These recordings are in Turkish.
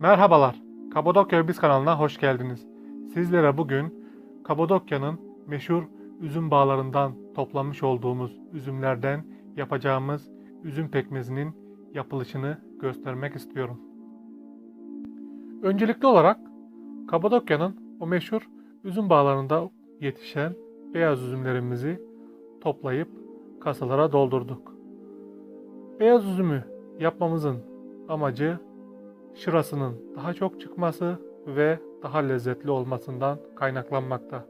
Merhabalar, Kapadokya Biz kanalına hoş geldiniz. Sizlere bugün Kapadokya'nın meşhur üzüm bağlarından toplanmış olduğumuz üzümlerden yapacağımız üzüm pekmezinin yapılışını göstermek istiyorum. Öncelikli olarak Kapadokya'nın o meşhur üzüm bağlarında yetişen beyaz üzümlerimizi toplayıp kasalara doldurduk. Beyaz üzümü yapmamızın amacı şırasının daha çok çıkması ve daha lezzetli olmasından kaynaklanmakta.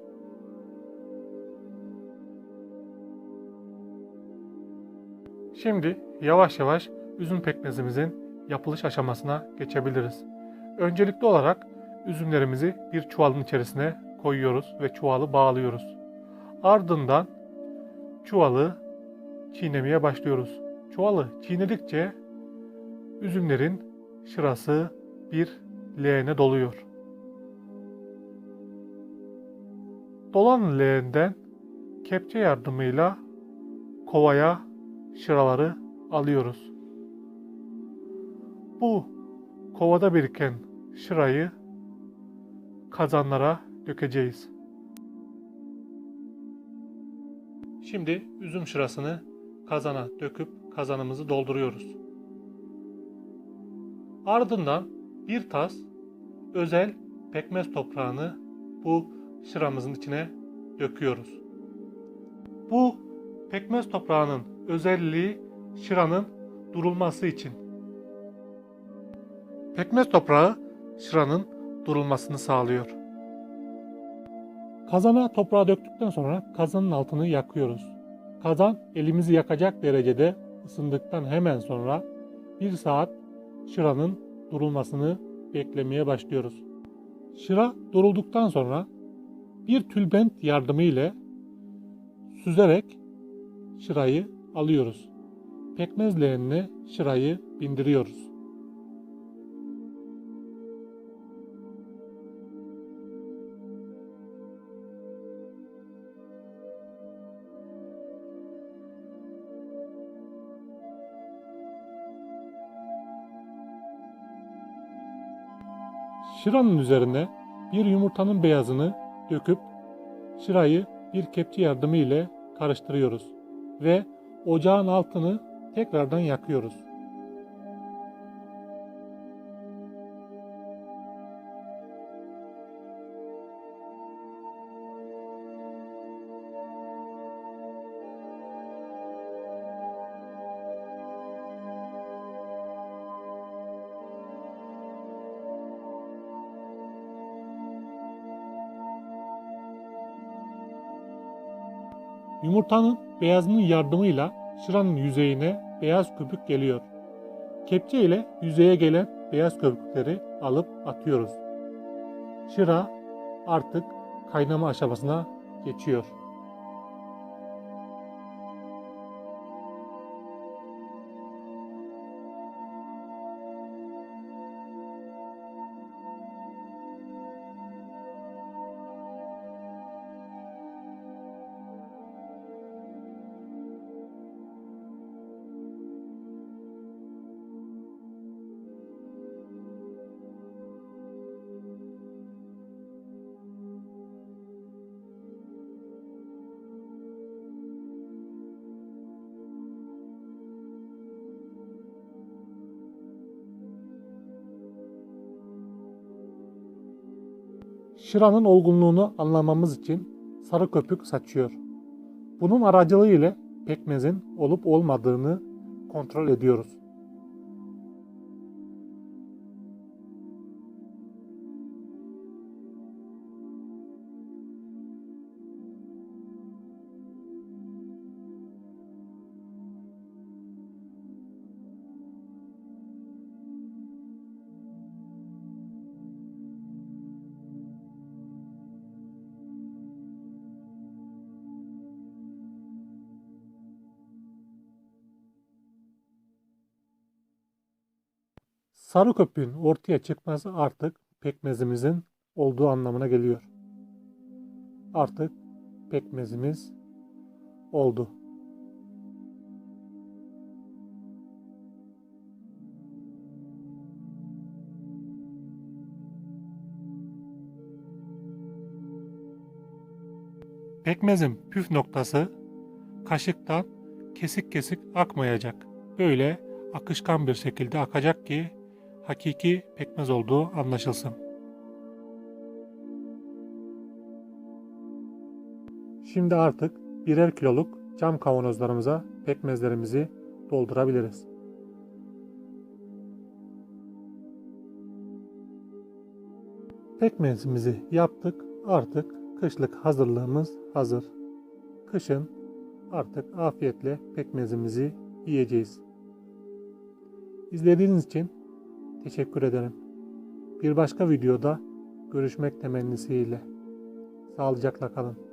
Şimdi yavaş yavaş üzüm pekmezimizin yapılış aşamasına geçebiliriz. Öncelikli olarak üzümlerimizi bir çuvalın içerisine koyuyoruz ve çuvalı bağlıyoruz. Ardından çuvalı çiğnemeye başlıyoruz. Çuvalı çiğnedikçe üzümlerin şırası bir leğene doluyor. Dolan leğenden kepçe yardımıyla kovaya şıraları alıyoruz. Bu kovada biriken şırayı kazanlara dökeceğiz. Şimdi üzüm şırasını kazana döküp kazanımızı dolduruyoruz. Ardından bir tas özel pekmez toprağını bu şıramızın içine döküyoruz. Bu pekmez toprağının özelliği şıranın durulması için. Pekmez toprağı şıranın durulmasını sağlıyor. Kazana toprağı döktükten sonra kazanın altını yakıyoruz. Kazan elimizi yakacak derecede ısındıktan hemen sonra 1 saat şıranın durulmasını beklemeye başlıyoruz. Şıra durulduktan sonra bir tülbent yardımı ile süzerek şırayı alıyoruz. Pekmez leğenine şırayı bindiriyoruz. Şıranın üzerine bir yumurtanın beyazını döküp şırayı bir kepçe yardımı ile karıştırıyoruz ve ocağın altını tekrardan yakıyoruz. Yumurtanın beyazının yardımıyla şıranın yüzeyine beyaz köpük geliyor. Kepçe ile yüzeye gelen beyaz köpükleri alıp atıyoruz. Şıra artık kaynama aşamasına geçiyor. Şıranın olgunluğunu anlamamız için sarı köpük saçıyor. Bunun aracılığıyla pekmezin olup olmadığını kontrol ediyoruz. Sarı köpüğün ortaya çıkması artık pekmezimizin olduğu anlamına geliyor. Artık pekmezimiz oldu. Pekmezin püf noktası kaşıktan kesik kesik akmayacak. Böyle akışkan bir şekilde akacak ki hakiki pekmez olduğu anlaşılsın. Şimdi artık birer kiloluk cam kavanozlarımıza pekmezlerimizi doldurabiliriz. Pekmezimizi yaptık. Artık kışlık hazırlığımız hazır. Kışın artık afiyetle pekmezimizi yiyeceğiz. İzlediğiniz için teşekkür ederim. Bir başka videoda görüşmek temennisiyle. Sağlıcakla kalın.